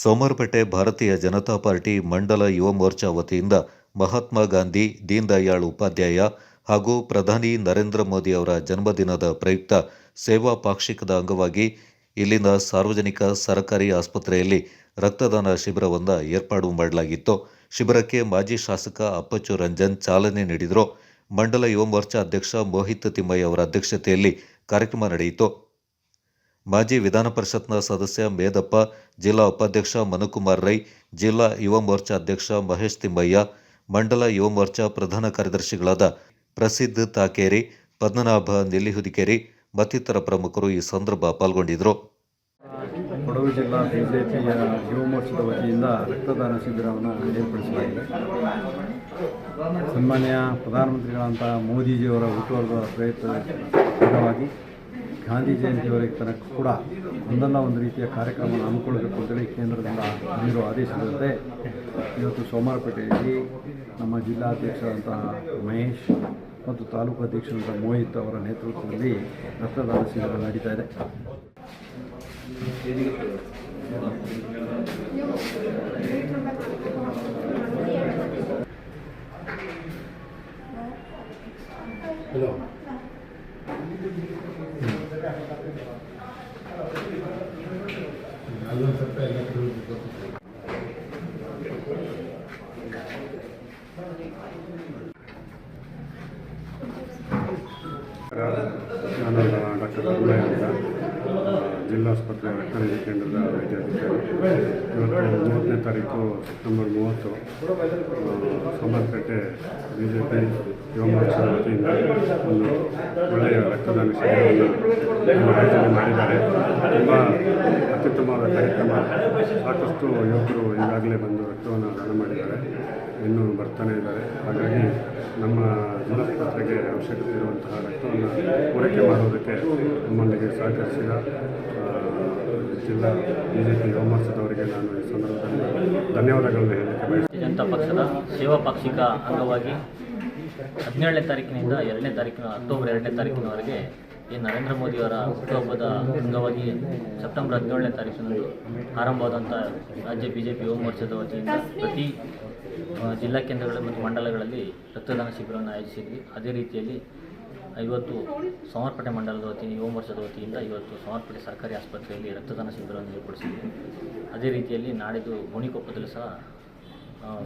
ಸೋಮವಾರಪೇಟೆ ಭಾರತೀಯ ಜನತಾ ಪಾರ್ಟಿ ಮಂಡಲ ಯುವ ಮೋರ್ಚಾ ವತಿಯಿಂದ ಮಹಾತ್ಮ ಗಾಂಧಿ, ದೀನ್ ದಯಾಳ್ ಉಪಾಧ್ಯಾಯ ಹಾಗೂ ಪ್ರಧಾನಿ ನರೇಂದ್ರ ಮೋದಿ ಅವರ ಜನ್ಮದಿನದ ಪ್ರಯುಕ್ತ ಸೇವಾ ಪಾಕ್ಷಿಕದ ಅಂಗವಾಗಿ ಇಲ್ಲಿನ ಸಾರ್ವಜನಿಕ ಸರ್ಕಾರಿ ಆಸ್ಪತ್ರೆಯಲ್ಲಿ ರಕ್ತದಾನ ಶಿಬಿರವನ್ನು ಏರ್ಪಾಡು ಮಾಡಲಾಗಿತ್ತು. ಶಿಬಿರಕ್ಕೆ ಮಾಜಿ ಶಾಸಕ ಅಪ್ಪಚ್ಚು ರಂಜನ್ ಚಾಲನೆ ನೀಡಿದರು. ಮಂಡಲ ಯುವ ಮೋರ್ಚಾ ಅಧ್ಯಕ್ಷ ಮೋಹಿತ್ ತಿಮ್ಮಯ್ಯ ಅವರ ಅಧ್ಯಕ್ಷತೆಯಲ್ಲಿ ಕಾರ್ಯಕ್ರಮ ನಡೆಯಿತು. ಮಾಜಿ ವಿಧಾನ ಪರಿಷತ್ನ ಸದಸ್ಯ ಮೇದಪ್ಪ, ಜಿಲ್ಲಾ ಉಪಾಧ್ಯಕ್ಷ ಮನುಕುಮಾರ್ ರೈ, ಜಿಲ್ಲಾ ಯುವ ಮೋರ್ಚಾ ಅಧ್ಯಕ್ಷ ಮಹೇಶ್ ತಿಮ್ಮಯ್ಯ, ಮಂಡಲ ಯುವ ಮೋರ್ಚಾ ಪ್ರಧಾನ ಕಾರ್ಯದರ್ಶಿಗಳಾದ ಪ್ರಸಿದ್ಧ ತಾಕೇರಿ, ಪದ್ಮನಾಭ ನಿಲಿಹುದಿಕೇರಿ ಮತ್ತಿತರ ಪ್ರಮುಖರು ಈ ಸಂದರ್ಭ ಪಾಲ್ಗೊಂಡಿದ್ದರು. ಕೊಡಗು ಜಿಲ್ಲಾ ಬಿಜೆಪಿಯ ಯುವ ಮೋರ್ಚಾದ ವತಿಯಿಂದ ರಕ್ತದಾನ ಶಿಬಿರವನ್ನು ಏರ್ಪಡಿಸಲಾಗಿದೆ. ಸನ್ಮಾನ್ಯ ಪ್ರಧಾನಮಂತ್ರಿಗಳಂತಹ ಮೋದಿಜಿಯವರ ಹುಟ್ಟುಹಬ್ಬದ ಪ್ರಯತ್ನ ಅಂಗವಾಗಿ ಗಾಂಧಿ ಜಯಂತಿಯವರೆಗೆ ತನಕ ಕೂಡ ಒಂದಲ್ಲ ಒಂದು ರೀತಿಯ ಕಾರ್ಯಕ್ರಮವನ್ನು ಹಮ್ಮಿಕೊಳ್ಳಬೇಕು ಅಂತೇಳಿ ಕೇಂದ್ರದಿಂದ ನೀಡುವ ಆದೇಶದಂತೆ ಇವತ್ತು ಸೋಮವಾರಪೇಟೆಯಲ್ಲಿ ನಮ್ಮ ಜಿಲ್ಲಾಧ್ಯಕ್ಷರಾದಂತಹ ಮಹೇಶ್ ಮತ್ತು ತಾಲೂಕು ಅಧ್ಯಕ್ಷರಾದ ಮೋಹಿತ್ ಅವರ ನೇತೃತ್ವದಲ್ಲಿ ರಕ್ತದಾನ ಶಿಬಿರ ನಡೀತಾ ಇದೆ. ನಾನು ಡಾಕ್ಟರ್ ಕುರುಮಯ್ಯ ಅಂತ ಜಿಲ್ಲಾಸ್ಪತ್ರೆ ರಕ್ತನಿಧಿ ಕೇಂದ್ರದ ವೈದ್ಯಾಧಿಕಾರಿ ಇವತ್ತು ಮೂವತ್ತನೇ ತಾರೀಕು ಸೆಪ್ಟೆಂಬರ್ ಮೂವತ್ತು Somwarpet B J P Yuva Morcha ವತಿಯಿಂದ ಒಂದು ಒಳ್ಳೆಯ ರಕ್ತದಾನ ಶಿಬಿರವನ್ನು ಆಯೋಜನೆ ಮಾಡಿದ್ದಾರೆ. ತುಂಬ ಅತ್ಯುತ್ತಮವಾದ ಕಾರ್ಯಕ್ರಮ. ಸಾಕಷ್ಟು ಯುವಕರು ಈಗಾಗಲೇ ಬಂದು ರಕ್ತವನ್ನು ದಾನ ಮಾಡಿದ್ದಾರೆ. ಇನ್ನೂ ಬರ್ತಾನೆ ಇದ್ದಾರೆ. ಹಾಗಾಗಿ ನಮ್ಮ ಜಿಲ್ಲಾಸ್ಪತ್ರೆಗೆ ಅವಶ್ಯಕತೆ ಇರುವಂತಹ ರಕ್ತವನ್ನು ಪೂರೈಕೆ ಮಾಡುವುದಕ್ಕೆ ನಮ್ಮೊಂದಿಗೆ ಸಹಕರಿಸಿದ ಜಿಲ್ಲಾ ಬಿ ಜೆ ಪಿ ಯುವ ಮೋರ್ಚಾದವರಿಗೆ ನಾನು ಈ ಸಂದರ್ಭದಲ್ಲಿ ಧನ್ಯವಾದಗಳನ್ನು ಭಾರತೀಯ ಜನತಾ ಪಕ್ಷದ ಸೇವಾ ಪಾಕ್ಷಿಕ ಅಂಗವಾಗಿ ಹದಿನೇಳನೇ ತಾರೀಕಿನಿಂದ ಎರಡನೇ ತಾರೀಕಿನ ಅಕ್ಟೋಬರ್ ಎರಡನೇ ತಾರೀಕಿನವರೆಗೆ ಈ ನರೇಂದ್ರ ಮೋದಿಯವರ ಹುಟ್ಟುಹಬ್ಬದ ಅಂಗವಾಗಿ ಸೆಪ್ಟೆಂಬರ್ ಹದಿನೇಳನೇ ತಾರೀಕಿನಂದು ಆರಂಭವಾದಂಥ ರಾಜ್ಯ ಬಿ ಜೆ ಪಿ ಮೋರ್ಚಾದ ವತಿಯಿಂದ ಪ್ರತಿ ಜಿಲ್ಲಾ ಕೇಂದ್ರಗಳು ಮತ್ತು ಮಂಡಲಗಳಲ್ಲಿ ರಕ್ತದಾನ ಶಿಬಿರವನ್ನು ಆಯೋಜಿಸಿದ್ವಿ. ಅದೇ ರೀತಿಯಲ್ಲಿ ಇವತ್ತು ಸಮರ್ಪಣೆ ಮಂಡಲದ ವತಿಯಿಂದ, ಯುವ ವತಿಯಿಂದ ಇವತ್ತು ಸಮರ್ಪಣೆ ಸರ್ಕಾರಿ ಆಸ್ಪತ್ರೆಯಲ್ಲಿ ರಕ್ತದಾನ ಶಿಬಿರವನ್ನು ಏರ್ಪಡಿಸಿದ್ವಿ. ಅದೇ ರೀತಿಯಲ್ಲಿ ನಾಡಿದ್ದು ಗುಣಿಕೊಪ್ಪದಲ್ಲೂ ಸಹ